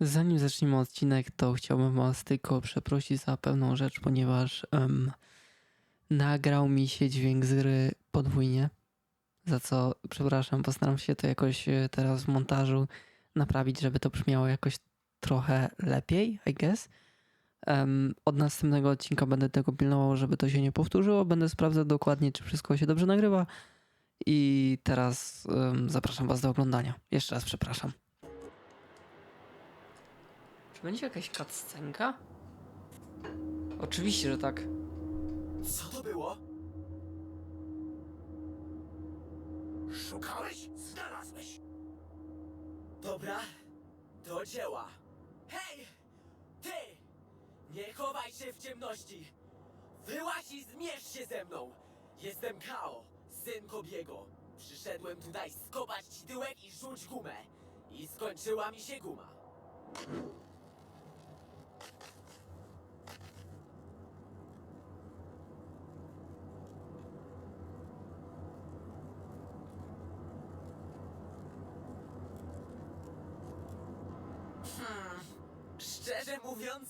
Zanim zaczniemy odcinek, to chciałbym Was tylko przeprosić za pewną rzecz, ponieważ em, nagrał mi się dźwięk z gry podwójnie. Za co przepraszam, postaram się to jakoś e, teraz w montażu naprawić, żeby to brzmiało jakoś trochę lepiej, I guess. Em, od następnego odcinka będę tego pilnował, żeby to się nie powtórzyło. Będę sprawdzał dokładnie, czy wszystko się dobrze nagrywa. I teraz em, zapraszam Was do oglądania. Jeszcze raz przepraszam. Czy będzie jakaś cutscenka? Oczywiście, że tak. Co to było? Szukałeś? Znalazłeś. Dobra, do dzieła. Hej! Ty! Nie chowaj się w ciemności! Wyłaź i zmierz się ze mną! Jestem Kao, syn Kobiego. Przyszedłem tutaj skopać ci tyłek i rzuć gumę. I skończyła mi się guma. Hmm, szczerze mówiąc,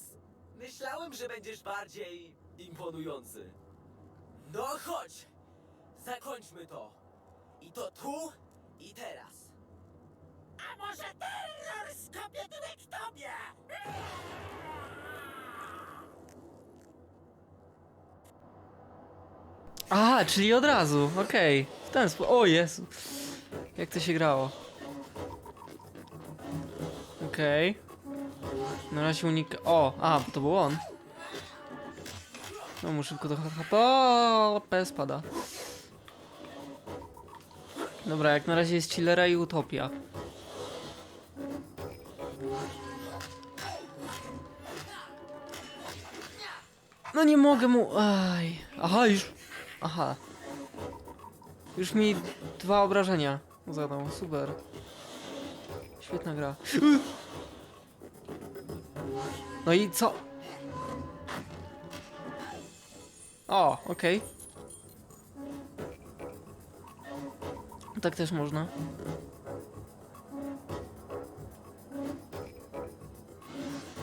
myślałem, że będziesz bardziej imponujący. No chodź! Zakończmy to. I to tu i teraz. A może terror skopie tyłek tobie? A, czyli od razu, okej. W ten sposób. O Jezu. Jak to się grało? Okej. Na razie unik... O, a, to był on. No mu szybko do HP. O, spada. Dobra, jak na razie jest chillera i utopia. No nie mogę mu... Aj. Aha, już... Aha. Już mi dwa obrażenia zadał. Super. Świetna gra. No i co? O, okej. Tak też można.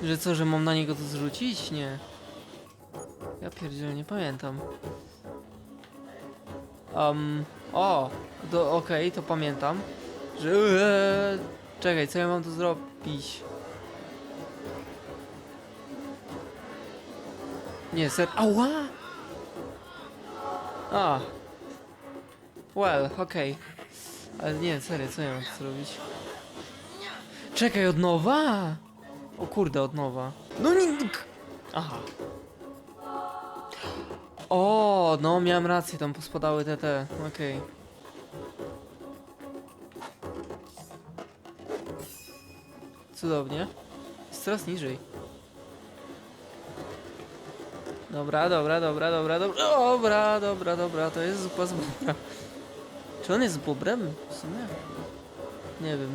Że co, że mam na niego to zrzucić? Nie. Ja pierdzielę, nie pamiętam. Um, o, do, okej, to pamiętam. Że... Eee, czekaj, co ja mam tu zrobić? Nie, ser... Ała! A. Well, okej. Ale nie, serio, co ja mam zrobić? Czekaj, od nowa? O kurde, od nowa. No nie... Aha. O, no miałem rację, tam pospadały te te, okej. Cudownie. Jest coraz niżej. Dobra, dobra, dobra, dobra, dobra, dobra, dobra, dobra, to jest zupa z. Czy on jest bobrem? W sumie? Nie wiem.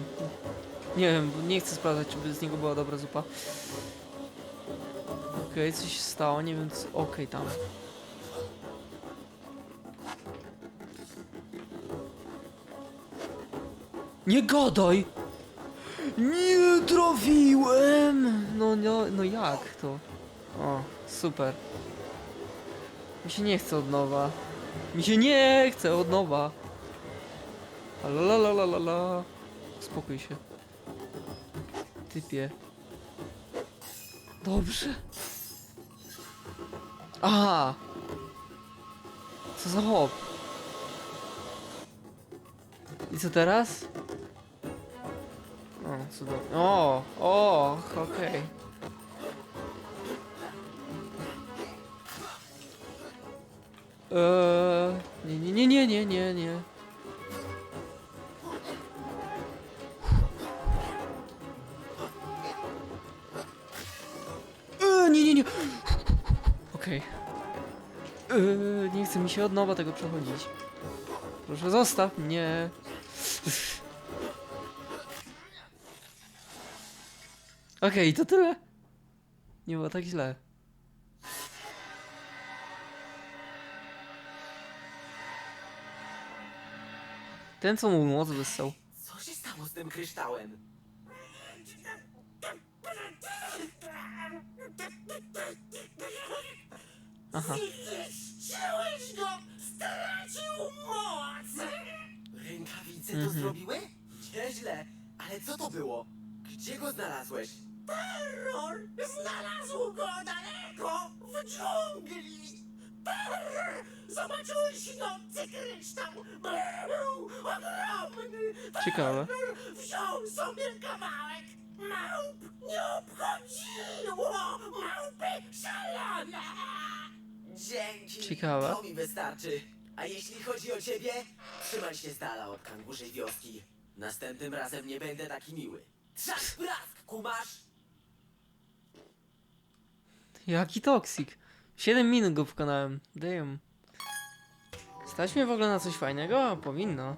Nie wiem, bo nie chcę sprawdzać, czy by z niego była dobra zupa. Okej, coś się stało, nie wiem co... Okej, tam. Nie gadaj! Nie trafiłem! No, no, no jak to? O, super. Mi się nie chce od nowa. Mi się nie chce od nowa. La la la la la. Spokój się. Typie. Dobrze. Aha! Co za hop? I co teraz? O, cudownie. O, o, okej. Eee, nie, nie, nie, nie, nie, nie. Eee, nie, nie, nie. Okej. Eee, nie chce mi się od nowa tego przechodzić. Proszę zostaw mnie. Okej, to tyle. Nie było tak źle. Ten, co mu moc wyssał. Co się stało z tym kryształem? Aha. Zniszczyłeś go! Stracił moc! Rękawice to mhm. zrobiły? Nieźle, ale co to było? Gdzie go znalazłeś? Terror znalazł go daleko w dżungli! Zobaczyłeś nocy kryształ! Był ogromny! Ciekawe. Wziął sobie kawałek! Małp nie obchodziło! Małpy szalone! Dzięki. Ciekawe. To mi wystarczy. A jeśli chodzi o ciebie, trzymaj się z dala od kangurzej wioski. Następnym razem nie będę taki miły. Trzask brask, kumasz? Jaki toksik. 7 minut go pokonałem. Damn. Stać mnie w ogóle na coś fajnego? Powinno.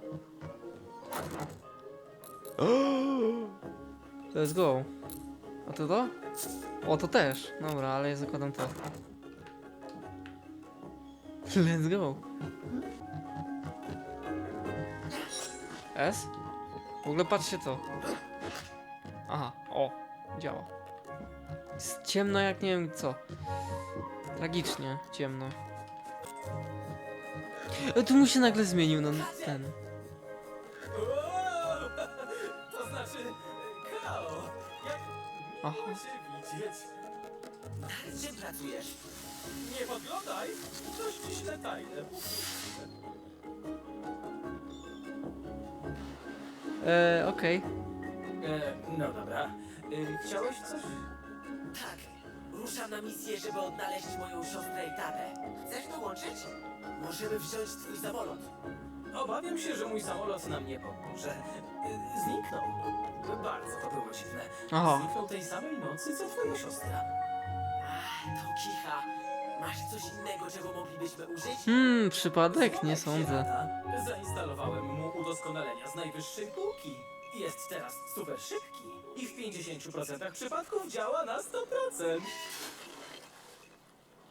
Let's go. A to to? O, to też. Dobra, ale ja zakładam to. Let's go. S? W ogóle patrzcie to. Aha, o, działa. Jest ciemno jak nie wiem co. Tragicznie ciemno. E, tu mu się nagle zmienił na ten. Wow! To znaczy, Kao, jak czym pracujesz? Nie podglądaj, coś ci źle tajne. Okej. E, no dobra. E, chciałeś coś? Ruszam na misję, żeby odnaleźć moją siostrę i tatę. Chcesz dołączyć? Możemy wziąć twój samolot. Obawiam się, że mój samolot nam nie pomoże. E, zniknął. Bardzo to było dziwne. Aha. Zniknął tej samej nocy, co twoja siostra. Ach, to kicha. Masz coś innego, czego moglibyśmy użyć? Hmm, przypadek? Nie sądzę. Zainstalowałem mu udoskonalenia z najwyższej półki. Jest teraz super szybki i w 50% przypadków działa na 100%.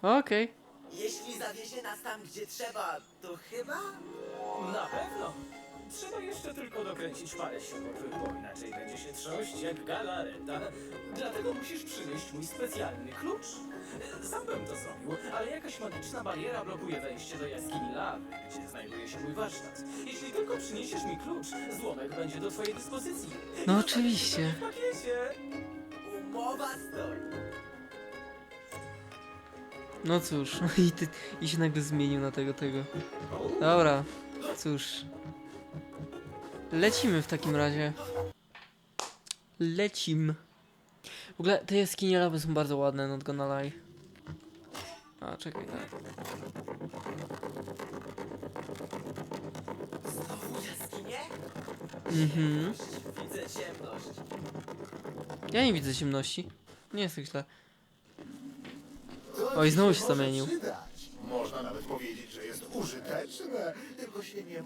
Okej. Jeśli zawiezie nas tam, gdzie trzeba, to chyba... Na pewno. Trzeba jeszcze tylko dokręcić parę siłowych, bo inaczej będzie się trząść jak galareta. Dlatego musisz przynieść mój specjalny klucz. Sam bym to zrobił, ale jakaś magiczna bariera blokuje wejście do jaskini lawy, gdzie znajduje się mój warsztat. Jeśli tylko przyniesiesz mi klucz, złomek będzie do twojej dyspozycji. No oczywiście. W pakiecie. Umowa stoi. No cóż, i, ty, i się nagle zmienił na tego, tego. Dobra, cóż. Lecimy w takim razie. Lecim. W ogóle te jaskinie lawy są bardzo ładne, not gonna lie. A, czekaj, tak. Znowu jaskinie? Mhm. Widzę ciemność. Ja nie widzę ciemności. Nie jest tak źle. Oj, znowu się zamienił. Można nawet powiedzieć, że jest użyteczne, tylko się nie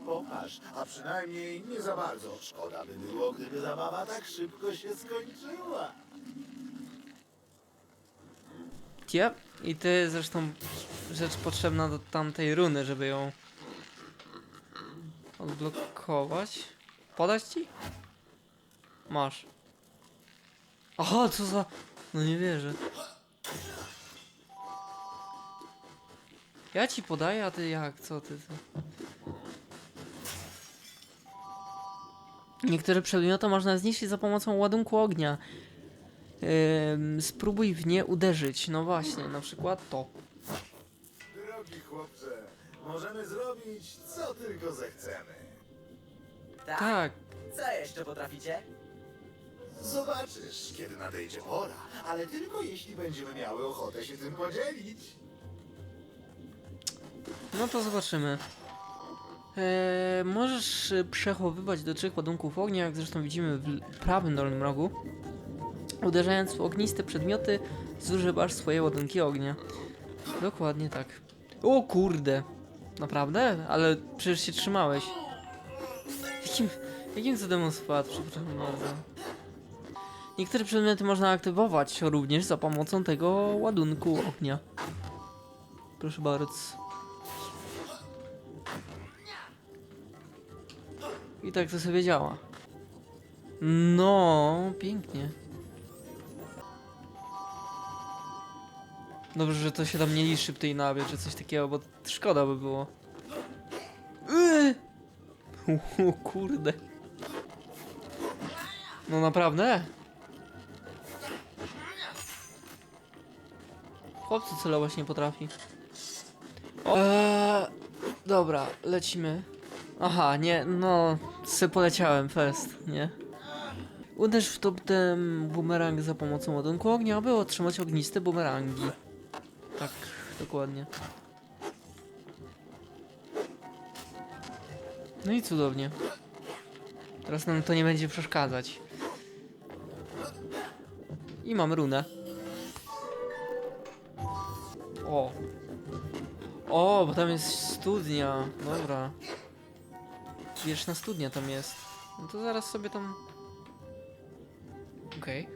a przynajmniej nie za bardzo. Szkoda by było, gdyby zabawa tak szybko się skończyła. Yep. I to jest zresztą rzecz potrzebna do tamtej runy, żeby ją odblokować. Podać ci? Masz. Aha, co za... No nie wierzę. Ja ci podaję, a ty jak? Co ty? ty? Niektóre przedmioty można zniszczyć za pomocą ładunku ognia. Ym, spróbuj w nie uderzyć. No właśnie, na przykład to. Drogi chłopcze, możemy zrobić co tylko zechcemy. Tak? Tak, Co jeszcze potraficie? Zobaczysz, kiedy nadejdzie pora, ale tylko jeśli będziemy miały ochotę się tym podzielić. No to zobaczymy. Eee, możesz y, przechowywać do trzech ładunków ognia, jak zresztą widzimy w prawym dolnym rogu. Uderzając w ogniste przedmioty, zużywasz swoje ładunki ognia. Dokładnie tak. O kurde! Naprawdę? Ale przecież się trzymałeś. Jakim, jakim cudem on spadł? Przepraszam bardzo. Niektóre przedmioty można aktywować również za pomocą tego ładunku ognia. Proszę bardzo. I tak to sobie działa. No, pięknie. Dobrze, że to się tam nie liczy w tej nawie, czy coś takiego, bo szkoda by było. Yy! O kurde. No naprawdę? Chłopcy celować nie potrafi. O, eee, dobra, lecimy. Aha, nie, no, se poleciałem fest, nie? Uderz w top ten bumerang za pomocą ładunku ognia, aby otrzymać ogniste bumerangi. Tak, dokładnie. No i cudownie. Teraz nam to nie będzie przeszkadzać. I mamy runę. O. O, bo tam jest studnia. Dobra. Wieczna studnia tam jest. No to zaraz sobie tam... Okej.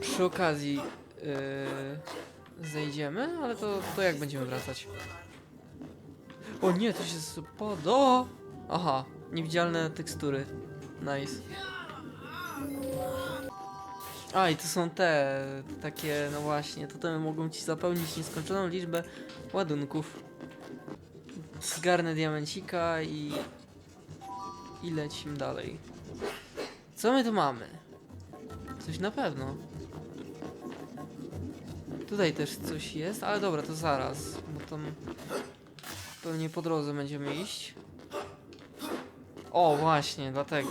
Przy okazji yy, zejdziemy, ale to, to jak będziemy wracać? O nie, to się spada. O! Aha, niewidzialne tekstury. Nice. A i to są te takie, no właśnie, to te mogą ci zapełnić nieskończoną liczbę ładunków. Zgarnę diamencika i... i lecimy dalej. Co my tu mamy? Coś na pewno. Tutaj też coś jest, ale dobra, to zaraz, bo tam pewnie po drodze będziemy iść. O, właśnie, dlatego.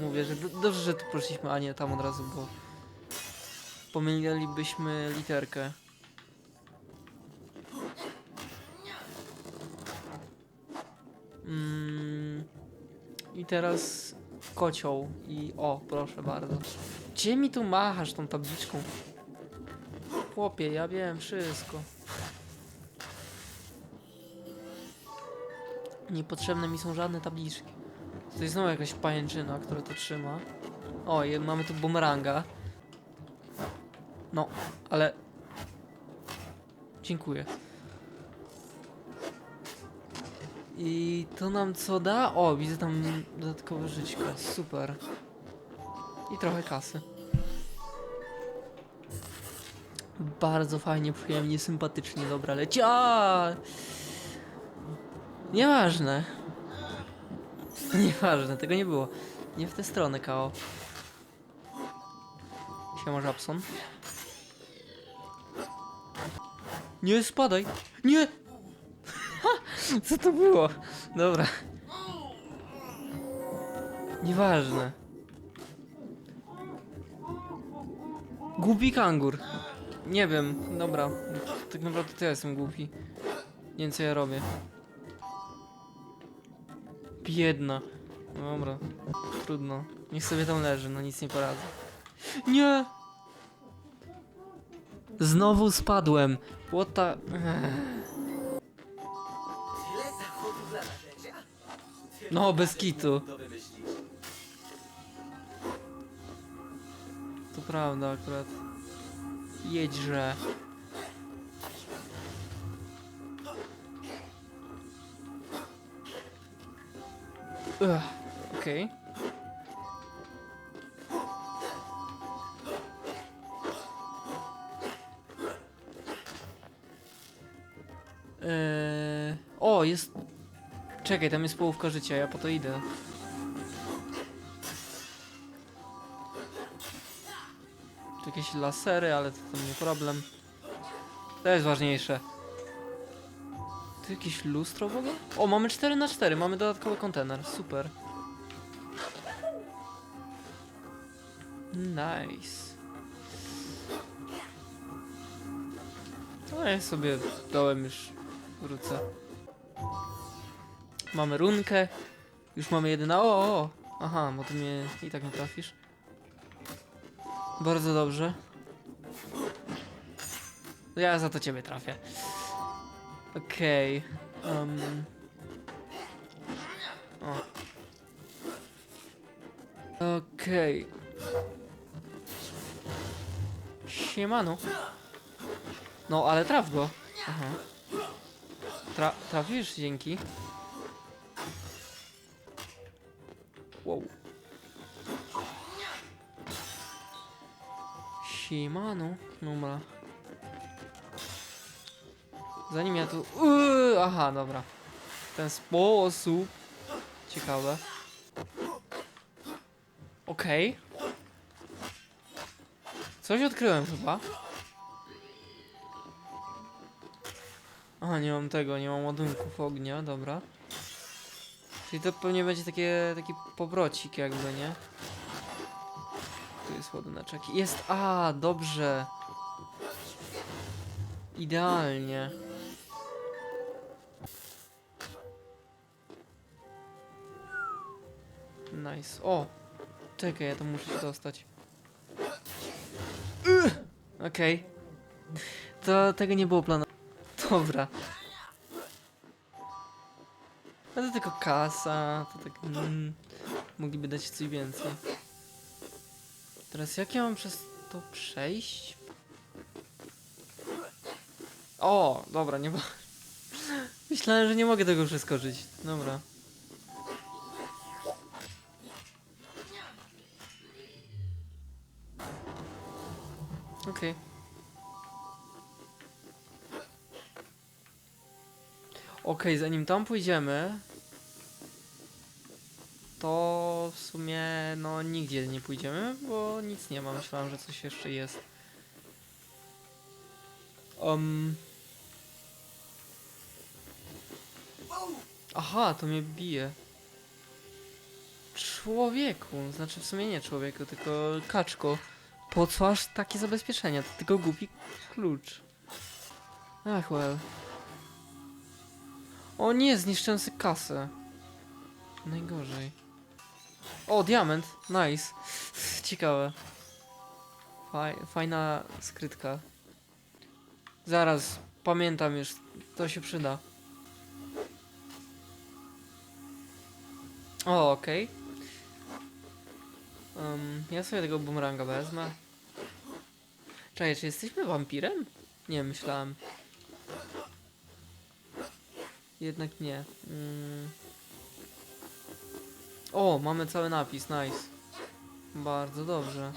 Mówię, że dobrze, że tu poszliśmy, a nie tam od razu, bo pomylilibyśmy literkę. Mm, I teraz kocioł i o, proszę bardzo. Gdzie mi tu machasz tą tabliczką? Chłopie, ja wiem wszystko. Niepotrzebne mi są żadne tabliczki. To jest znowu jakaś pajęczyna, która to trzyma. O, mamy tu bumeranga. No, ale... Dziękuję. I to nam co da? O, widzę tam dodatkowe żyćko. Super. I trochę kasy. Bardzo fajnie, przyjemnie, sympatycznie, dobra, leci. A! Nieważne. Nieważne, tego nie było. Nie w tę stronę, Kao. Siema, Żabson. Nie, spadaj! Nie! Co to było? Dobra. Nieważne. Głupi kangur. Nie wiem, dobra. Tak naprawdę to ja jestem głupi. Nie wiem co ja robię. Biedna. Dobra, trudno. Niech sobie tam leży, no nic nie poradzę. Nie! Znowu spadłem. What the... No, bez kitu. To prawda akurat. Jedźże. Ugh, Okej. Eee, o, jest... Czekaj, tam jest połówka życia, ja po to idę. Tu jakieś lasery, ale to tam nie problem. To jest ważniejsze. Tu jakieś lustro w ogóle? O, mamy 4 na 4 mamy dodatkowy kontener, super. Nice. No ja sobie dołem już wrócę. Mamy runkę. Już mamy jedyna. O, o, o. Aha, bo ty mnie i tak nie trafisz. Bardzo dobrze. Ja za to ciebie trafię. Okej. em. O. Okej. Siemano. No, ale traf go. Aha. Tra trafisz? Dzięki. Siemano. Dobra. Zanim ja tu... Uuu, aha, dobra. W ten sposób. Ciekawe. Okej. Coś odkryłem chyba. Aha, nie mam tego, nie mam ładunków ognia, dobra. Czyli to pewnie będzie takie, taki pobrocik jakby, nie? Tu jest ładuneczek. Jest, a, dobrze. Idealnie. Nice. O! Czekaj, ja to muszę się dostać. Okej. To tego nie było planu. Dobra. A to tylko kasa, to tak... Mm, mogliby dać coś więcej. Teraz jak ja mam przez to przejść? O, dobra, nie ma. Myślałem, że nie mogę tego przeskoczyć. Dobra. Okej. Okej, zanim tam pójdziemy, to w sumie no nigdzie nie pójdziemy, bo nic nie ma. Myślałem, że coś jeszcze jest. Um. Aha, to mnie bije. Człowieku, znaczy w sumie nie człowieku, tylko kaczko. Po co aż takie zabezpieczenia? To tylko głupi klucz. Ach, well. O nie, zniszczyłem kasę. Najgorzej. O, diament. Nice. Ciekawe. Faj, fajna skrytka. Zaraz, pamiętam już. To się przyda. O, okej. Em, ja sobie tego bumeranga wezmę. Czekaj, czy jesteśmy wampirem? Nie, myślałem. Jednak nie. Mm. O, mamy cały napis, nice. Bardzo dobrze.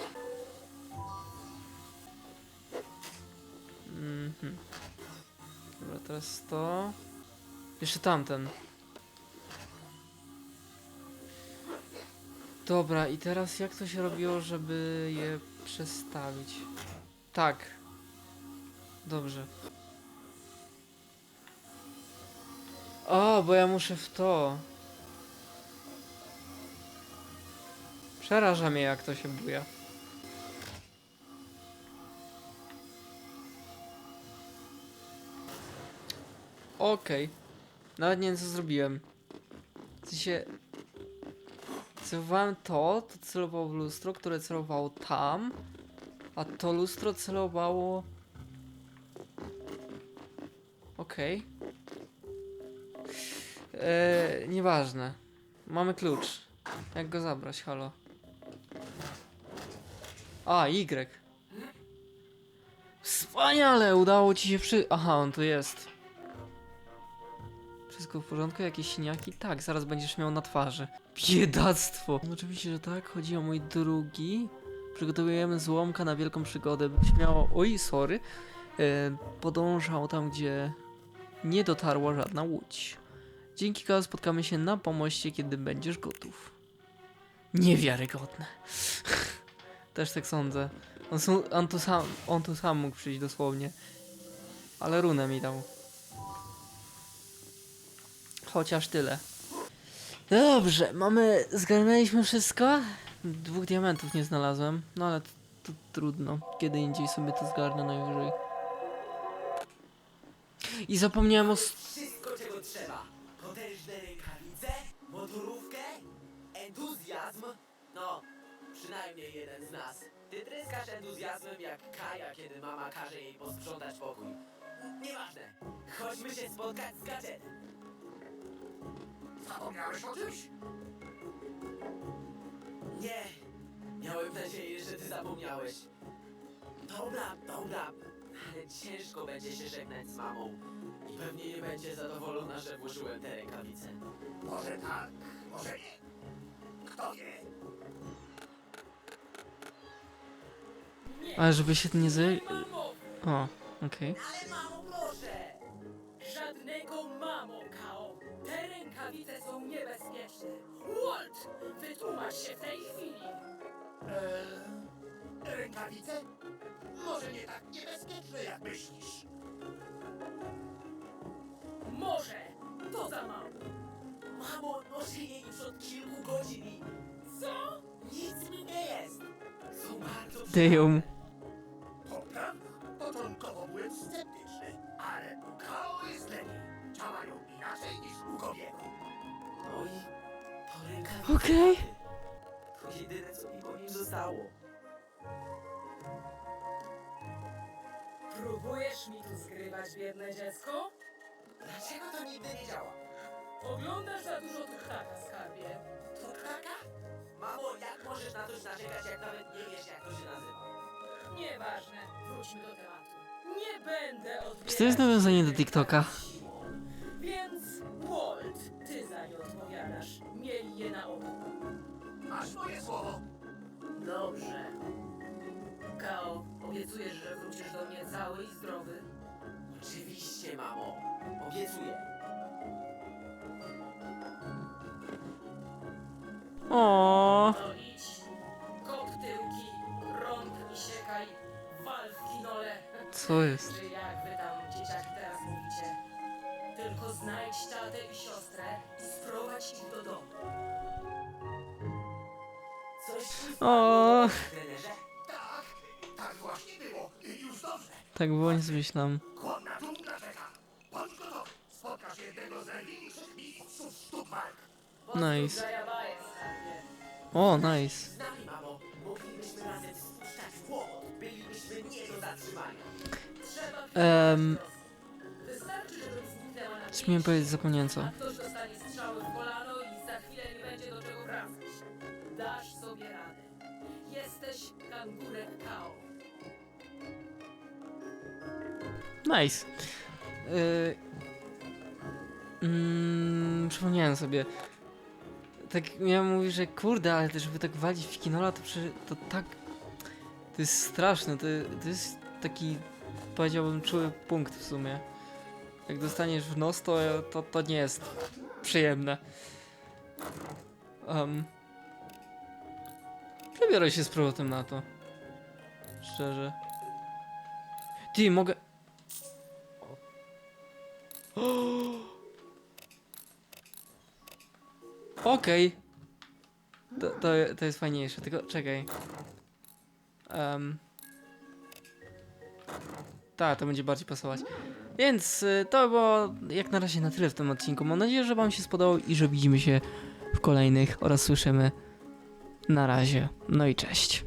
Mhm. Dobra, teraz to. Jeszcze tamten. Dobra, i teraz jak to się robiło, żeby je przestawić? Tak. Dobrze. O, bo ja muszę w to. Przeraża mnie, jak to się buja. Okej. Nawet nie wiem, co zrobiłem. W sensie... Celowałem to, to celowało w lustro, które celowało tam, a to lustro celowało... Okej. Eee, nieważne. Mamy klucz. Jak go zabrać, halo? A, Y. Wspaniale! Udało ci się przy... Aha, on tu jest. Wszystko w porządku? Jakieś siniaki? Tak, zaraz będziesz miał na twarzy. Biedactwo! No Oczywiście, że tak. Chodzi o mój drugi. Przygotowujemy złomka na wielką przygodę. Śmiało... Oj, sorry. E, podążał tam, gdzie nie dotarła żadna łódź. Dzięki Kał spotkamy się na pomoście, kiedy będziesz gotów. Niewiarygodne. Też tak sądzę. On, on, tu sam, on tu sam mógł przyjść dosłownie. Ale runę mi dał. Chociaż tyle. Dobrze, mamy. Zgarnęliśmy wszystko. Dwóch diamentów nie znalazłem. No ale to, to trudno. Kiedy indziej sobie to zgarnę najwyżej. I zapomniałem o. Wszystko, czego trzeba. Przynajmniej jeden z nas. Ty tryskasz entuzjazmem jak Kaja, kiedy mama każe jej posprzątać pokój. Nieważne. Chodźmy się spotkać z gadżetem. Zapomniałeś o czymś? Nie. Miałem nadzieję, że ty zapomniałeś. Dobra, dobra. Ale ciężko będzie się żegnać z mamą. I pewnie nie będzie zadowolona, że włożyłem te rękawice. Może tak, może nie. Kto wie? A żeby się nie zaj... O, okej. Ale mamo, proszę! Żadnego mamo, Kao! Te rękawice są niebezpieczne! Walt, wytłumacz się w tej chwili! Eee, rękawice? Może nie tak niebezpieczne, jak myślisz. Może! To za mało! Mamo, noszę je już od kilku godzin. Co? Nic mi nie jest! Są bardzo przydatne. Damn. Okej. To jedyne, co mi po nim zostało. Próbujesz mi tu zgrywać, biedne dziecko? Dlaczego to nigdy nie działa? Oglądasz za dużo tuchtaka, skarbie. To taka? Mamo, jak możesz na coś narzekać, jak nawet nie wiesz, jak to się nazywa? Nieważne, wróćmy do tematu. Nie będę odbierać... Czy to jest nawiązanie do TikToka? O, No idź. Kop tyłki, rąb i siekaj, wal w kinole. co jest? Czy jak wy tam, dzieciaki, teraz mówicie? Tylko znajdź tatę i siostrę i sprowadź ich do domu. Coś ci O, trenerze? Tak, tak właśnie było. I już dobrze. tak było, nie zmyślam. Głodna dżungla czeka. Bądź gotowy. Spotkasz jednego z największych mistrzów sztuk walk. Nice. O, nice. Z nami, mamo. Moglibyśmy. Bylibyśmy nie do zatrzymania. Trzeba Wystarczy, powiedzieć, zapomniałem co. W i za chwilę nie będzie do wracać. Dasz sobie radę. Jesteś. Nice. Yy, mm, przypomniałem sobie. Tak miałem mówić, że kurde, ale też żeby tak walić w kinola, to przecież to tak. To jest straszne. To, to jest taki, powiedziałbym, czuły punkt w sumie. Jak dostaniesz w nos, to, to, to nie jest przyjemne. Um, przebiorę się z powrotem na to. Szczerze. Ty, mogę. Okej. To, to, to jest fajniejsze, tylko czekaj. Um. Tak, to będzie bardziej pasować. Więc y, to było jak na razie na tyle w tym odcinku. Mam nadzieję, że Wam się spodobał i że widzimy się w kolejnych oraz słyszymy. Na razie. No i cześć.